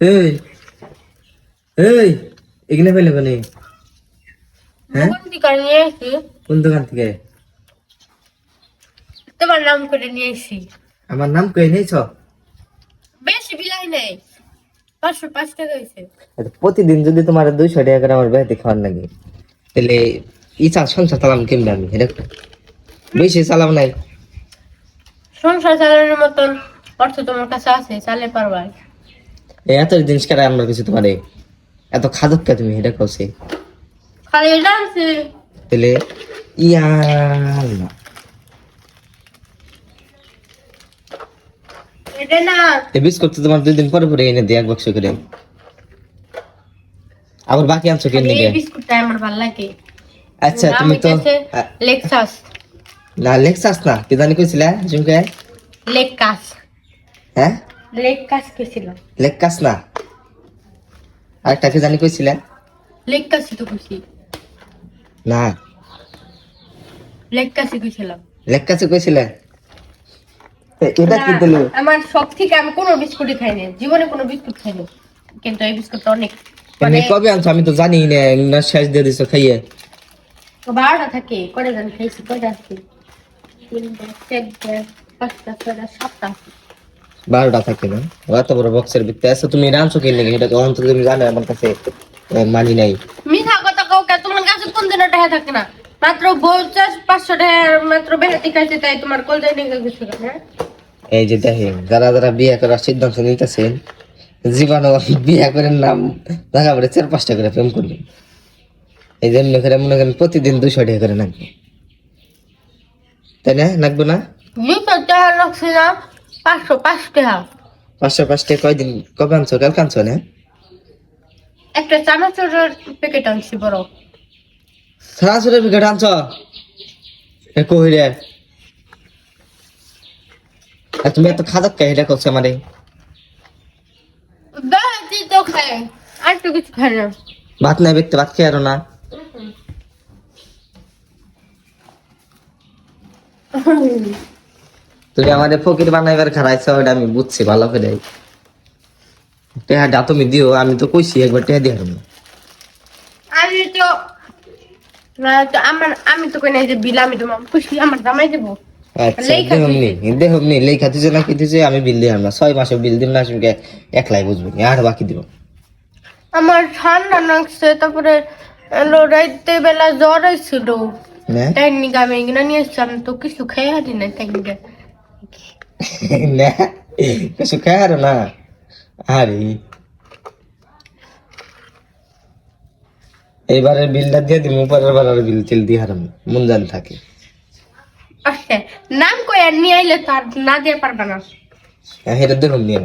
এই এই এখানে পেলে কোনে হ্যাঁ? কোন দিকে নিয়ে এসেছি কোন দোকান থেকে? তোমার নাম করে নিয়ে এসেছি আমার নাম কই নিয়েছ বেশি বিলাই নেই। পাঁচশো পাঁচ টাকা হয়েছে প্রতিদিন যদি তোমার দুইশো টাকা করে আমার বেহাতে খাওয়ার লাগে তাহলে ই চা সংসার চালাম কেমনি আমি? এটা বেশি চালাম নাই। সংসার চালানোর মতন অর্থ তোমার কাছে আছে চালে পারবা এত জিনিস কেন আমার কিছু তোমারে এত খাদক কে তুমি এটা কৌছে খালি এটা আছে তাহলে ইয়াল্লা এটা না। এই বিস্কুট তো তোমার দুই দিন পরে পরে এনে দিই এক বাক্স করে। আবার বাকি আনছো কেন খালি বিস্কুটটা আমার ভালো লাগে। আচ্ছা তুমি তো লেক্সাস না লেক্সাস না কি জানি কইছিলা ঝুমকে লেক্কাস হ্যাঁ? কইছিল। না? আরেকটা কি জানি কইছিলা। লেক্কাসই তো কইছি। না। কইছিলাম। লেক্কাসে কইছিলা? এ- এটা কি দিল? আমার সব থেকে আমি কোনো বিস্কুটই খাইনি জীবনে কোনো বিস্কুট খাইনি কিন্তু এই বিস্কুটটা অনেক মানে কবে আনছো? আমি তো জানি না না শেষ দিয়ে দিছো খাইয়ে। বারোটা থাকে কয়টা জানি খাইছি কয়টা আছে? তিনটা চারটা পাঁচটা ছয়টা সাতটা বারোটা থাকে না। এত বড় বক্সের ভিতরে আছে তুমি রাঁধছো কেন নাকি? এটা তো অন্তত তুমি জানো আমার কাছে মানি নাই। মিথা কথা কাউ কে তোমার কাছে কোন দিনও টাকা থাকে না? মাত্র পঞ্চাশ পাঁচশো টাকা মাত্র বেহাতি খাইছে তাই তোমার কলজাই নিয়ে গেছে হ্যাঁ? এই যে দেখেন যারা যারা বিয়ে করার সিদ্ধান্ত নিতেছেন জীবনে বিয়ে করে নাম দেখা পড়ে চার পাঁচটা করে প্রেম করবেন এই জন্য করে মনে করেন প্রতিদিন দুশো টাকা করে নাকবে। তাই না? নাকবো না। পাঁচশো পাঁচ টাকা। পাঁচশো পাঁচ টাকা কয়দিন কবে আনছো? কালকে আনছো না? একটা চানাচুরের প্যাকেট আনছি বড়। সরাসরি বিকেট আনছো? এ কহিরে তুমি এত খাদক কে এটা করছ আমারে? বেহাতি তো খাই। আর তো কিছু খাই না। ভাত নাই ব্যক্তি ভাত খেয়ে আরও না। তুমি আমাদের ফকির বানাইবার খারাইছো ওটা আমি বুঝছি ভালো করে। টেহাটা তুমি দিও আমি তো কইছি একবার টেহা দিয়ে আমি তো আমার আমি তো কই নাই যে বিল আমি তোমার খুশি আমার জামাই দেবো। আচ্ছা আমি বিল দিলাম না। ছয় মাসে বিল দিম না একলাই বুঝব আর বাকি দিব। আমার ঠান্ডা লাগছে তারপরে এলো রাইতে বেলা জ্বর হয়েছিল না তাই নিগা আমি এগুলো নিয়ে এসছিলাম তো কিছু খেয়ে হারি না তাই না কিছু খায় আর না আরে এইবারে বিলটা দিয়ে দিম পরের বার আর বিল তিল দিয়ে হারাম মন জান থাকে নাম কই আর নিয়ে আইলে তার না দিয়ে পারবা না হ্যাঁ এটা দেখুন নিয়ে